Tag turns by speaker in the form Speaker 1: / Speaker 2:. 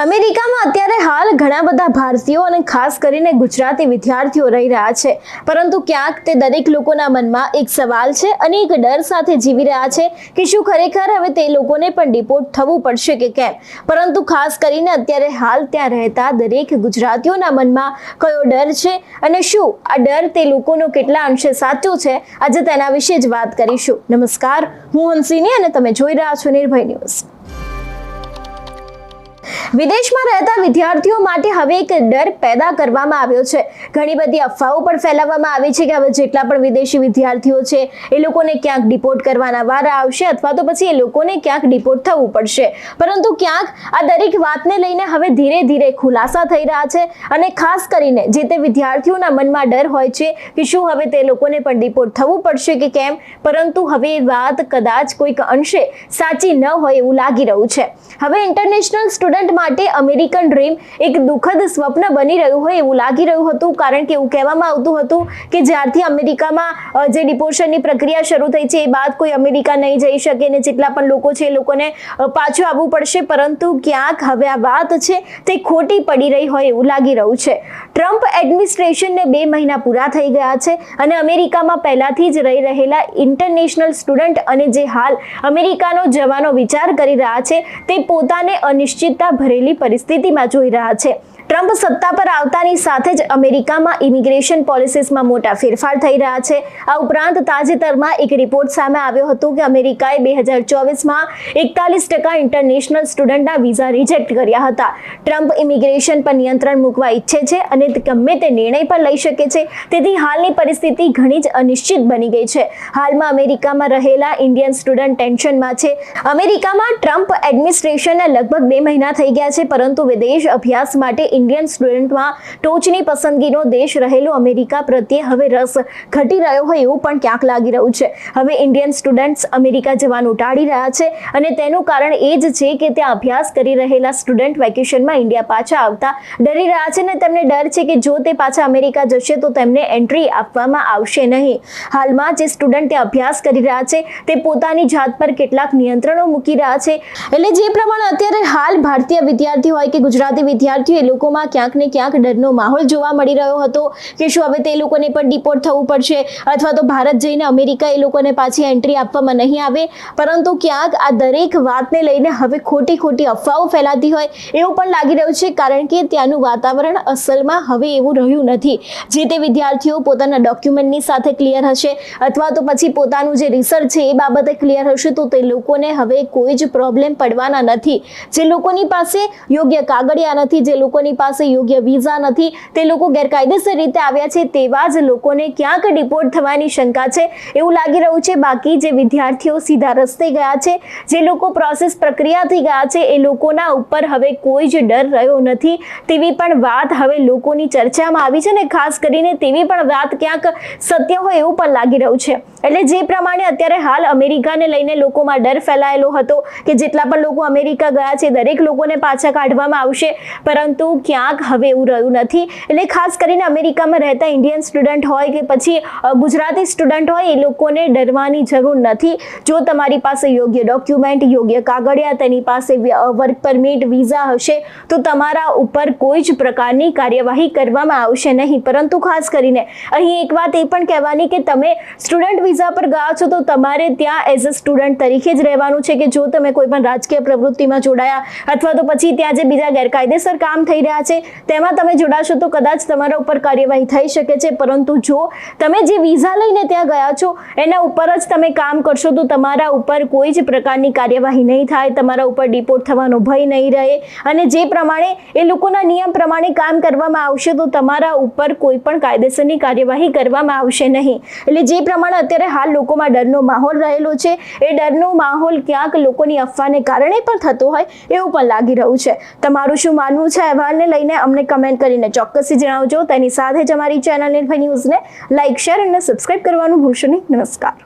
Speaker 1: અમેરિકામાં અત્યારે હાલ ઘણા બધા ભારતીયો અને ખાસ કરીને ગુજરાતી વિદ્યાર્થીઓ રહી રહ્યા છે. પરંતુ ક્યાંક તે દરેક લોકોના મનમાં એક સવાલ છે અને એક ડર સાથે જીવી રહ્યા છે કે શું ખરેખર હવે તે લોકોને પણ ડિપોર્ટ થવું પડશે કે કેમ? પરંતુ ખાસ કરીને અત્યારે હાલ ત્યાં રહેતા દરેક ગુજરાતીઓના મનમાં કયો ડર છે અને શું આ ડર તે લોકોનો કેટલા અંશે સાચો છે? આજે તેના વિશે જ વાત કરીશું. નમસ્કાર, હું હંસિની અને તમે જોઈ રહ્યા છો નિર્ભય ન્યૂઝ. વિદેશમાં રહેતા વિદ્યાર્થીઓ માટે હવે એક ડર પેદા કરવામાં આવ્યો છે. ઘણી બધી અફવાઓ પણ ફેલાવવામાં આવી છે કે હવે જેટલા પણ વિદેશી વિદ્યાર્થીઓ છે, એ લોકોને ક્યાંક ડિપોર્ટ કરવાના વારા આવશે અથવા તો પછી એ લોકોને ક્યાંક ડિપોર્ટ થવું પડશે. પરંતુ ક્યાંક આ દરેક વાતને લઈને હવે ધીરે ધીરે ખુલાસા થઈ રહ્યા છે અને ખાસ કરીને જે તે વિદ્યાર્થીઓના મનમાં ડર હોય છે કે શું હવે તે લોકોને પણ ડિપોર્ટ થવું પડશે કે કેમ? પરંતુ હવે એ વાત કદાચ કોઈક અંશે સાચી ન હોય એવું લાગી રહ્યું છે. હવે ઇન્ટરનેશનલ સ્ટુડન્ટ માટે અમેરિકન ડ્રીમ એક દુઃખદ સ્વપ્ન બની રહ્યું હોય એવું લાગી રહ્યું હતું. કારણ કે એવું કહેવામાં આવતું હતું કે જ્યારથી અમેરિકામાં જે ડિપોર્શનની પ્રક્રિયા શરૂ થઈ છે એ બાદ કોઈ અમેરિકા નહીં જઈ શકે ને જેટલા પણ લોકો છે એ લોકોને પાછું આવવું પડશે. પરંતુ ક્યાંક હવે આ વાત છે તે ખોટી પડી રહી હોય એવું લાગી રહ્યું છે. ટ્રમ્પ એડમિનિસ્ટ્રેશનને બે મહિના પૂરા થઈ ગયા છે અને અમેરિકામાં પહેલાથી જ રહી રહેલા ઇન્ટરનેશનલ સ્ટુડન્ટ અને જે હાલ અમેરિકાનો જવાનો વિચાર કરી રહ્યા છે તે પોતાને અનિશ્ચિતતા ભરેલી પરિસ્થિતિમાં જોઈ રહ્યા છે. ટ્રમ્પ સત્તા પર આવતાની સાથે જ અમેરિકામાં ઇમિગ્રેશન પોલિસીસમાં મોટા ફેરફાર થઈ રહ્યા છે. આ ઉપરાંત તાજેતરમાં એક રિપોર્ટ સામે આવ્યો હતો કે અમેરિકાએ બે હજાર ચોવીસમાં એકતાલીસ ટકા ઇન્ટરનેશનલ સ્ટુડન્ટના વિઝા રિજેક્ટ કર્યા હતા. ટ્રમ્પ ઇમિગ્રેશન પર નિયંત્રણ મૂકવા ઈચ્છે છે અને ગમે તે નિર્ણય પણ લઈ શકે છે. તેથી હાલની પરિસ્થિતિ ઘણી જ અનિશ્ચિત બની ગઈ છે. હાલમાં અમેરિકામાં રહેલા ઇન્ડિયન સ્ટુડન્ટ ટેન્શનમાં છે. અમેરિકામાં ટ્રમ્પ એડમિનિસ્ટ્રેશનને લગભગ બે મહિના થઈ ગયા છે, પરંતુ વિદેશ અભ્યાસ માટે ઇન્ડિયન સ્ટુડન્ટમાં ટોચની પસંદગીનો દેશ રહેલો અમેરિકા પ્રત્યે હવે રસ ઘટી રહ્યો હોય એવું પણ ક્યાંક લાગી રહ્યું છે. હવે ઇન્ડિયન સ્ટુડન્ટ્સ અમેરિકા જવાનું ટાળી રહ્યા છે અને તેનું કારણ એ જ છે કે ત્યાં અભ્યાસ કરી રહેલા સ્ટુડન્ટ વેકેશનમાં ઇન્ડિયા પાછા આવતા ડરી રહ્યા છે અને તેમને ડર છે કે જો તે પાછા અમેરિકા જશે તો તેમને એન્ટ્રી આપવામાં આવશે નહીં. હાલમાં જે સ્ટુડન્ટ ત્યાં અભ્યાસ કરી રહ્યા છે તે પોતાની જાત પર કેટલાક નિયંત્રણો મૂકી રહ્યા છે. એટલે જે પ્રમાણે અત્યારે હાલ ભારતીય વિદ્યાર્થી હોય કે ગુજરાતી વિદ્યાર્થીઓ એ લોકોમાં ક્યાંક ને ક્યાંક ડરનો માહોલ જોવા મળી રહ્યો હતો કે શું હવે તે લોકોને પણ ડિપોર્ટ થવું પડશે? અથવા તો ભારત જઈને અમેરિકા એ લોકોને પાછી એન્ટ્રી આપવામાં નહીં આવે? પરંતુ ક્યાંક આ દરેક વાતને લઈને હવે ખોટી ખોટી અફવાઓ ફેલાતી હોય એવું પણ લાગી રહ્યું છે, કારણ કે ત્યાંનું વાતાવરણ અસલમાં હવે એવું રહ્યું નથી. જે તે વિદ્યાર્થીઓ પોતાના ડોક્યુમેન્ટની સાથે ક્લિયર હશે અથવા તો પછી પોતાનું જે રિસર્ચ છે એ બાબતે ક્લિયર હશે તો તે લોકોને હવે કોઈ જ પ્રોબ્લેમ પડવાના નથી. જે લોકોની પાસે યોગ્ય કાગળિયા નથી, જે લોકોની પાસે યોગ્ય વિઝા નથી. તે લોકો ગેરકાયદેસર રીતે આવ્યા છે તેવા જ લોકોને ક્યાંક ડિપોર્ટ થવાની શંકા છે. એવું લાગી રહ્યું છે બાકી જે વિદ્યાર્થીઓ સીધા રસ્તે ગયા છે, જે લોકો પ્રોસેસ પ્રક્રિયાથી ગયા છે, એ લોકોના ઉપર હવે કોઈ જ ડર રહ્યો નથી. તેવી પણ વાત હવે લોકોની ચર્ચામાં આવી છે ને ખાસ કરીને તેવી પણ વાત ક્યાંક સત્ય હોય એવું પણ લાગી રહ્યું છે. એટલે જે પ્રમાણે અત્યારે હાલ અમેરિકાને લઈને લોકોમાં ડર ફેલાયેલો હતો કે જેટલા પણ લોકો અમેરિકા ગયા છે, દરેક લોકોને પાછા કાઢવામાં આવશે, પરંતુ ક્યાંક હવે એવું રહ્યું નથી. એટલે ખાસ કરીને અમેરિકામાં રહેતા ઇન્ડિયન સ્ટુડન્ટ હોય કે પછી ગુજરાતી સ્ટુડન્ટ હોય, એ લોકોને ડરવાની જરૂર નથી. જો તમારી પાસે યોગ્ય ડોક્યુમેન્ટ યોગ્ય કાગળિયા, તેની પાસે વર્ક પરમિટ વિઝા હશે, તો તમારા ઉપર કોઈ જ પ્રકારની કાર્યવાહી કરવામાં આવશે નહીં. પરંતુ ખાસ કરીને, અહીં એક વાત એ પણ કહેવાની કે તમે સ્ટુડન્ટ વિઝા પર ગયા છો તો તમારે ત્યાં એઝ અ સ્ટુડન્ટ તરીકે જ રહેવાનું છે કે જો તમે કોઈ પણ રાજકીય પ્રવૃત્તિમાં જોડાયા અથવા તો પછી ત્યાં જે બીજા ગેરકાયદેસર કામ થઈ રહ્યા છે, તેમાં તમે જોડાશો તો કદાચ તમારા ઉપર કાર્યવાહી થઈ શકે છે. પરંતુ જો તમે જે વિઝા લઈને ત્યાં ગયા છો, એના ઉપર જ તમે કામ કરશો તો તમારા ઉપર કોઈ જ પ્રકારની કાર્યવાહી નહીં થાય, તમારા ઉપર ડિપોર્ટ થવાનો ભય નહીં રહે અને જે પ્રમાણે એ લોકોના નિયમ પ્રમાણે કામ કરવામાં આવશે તો તમારા ઉપર કોઈ પણ કાયદેસરની કાર્યવાહી કરવામાં આવશે નહીં. એટલે જે પ્રમાણે અત્યારે હાલ લોકોમાં ડરનો માહોલ રહેલો છે. એ ડરનો માહોલ ક્યાંક લોકોની અફવાને કારણે પણ થતો હોય એવું પણ લાગી રહ્યું છે. તમારું શું માનવું છે અહેવાલને લઈને? અમને કમેન્ટ કરીને ચોક્કસથી જણાવજો. તેની સાથે જ અમારી ચેનલ નિર્ભય ન્યૂઝને લાઇક શેર અને સબસ્ક્રાઇબ કરવાનું ભૂલશો નહીં. નમસ્કાર.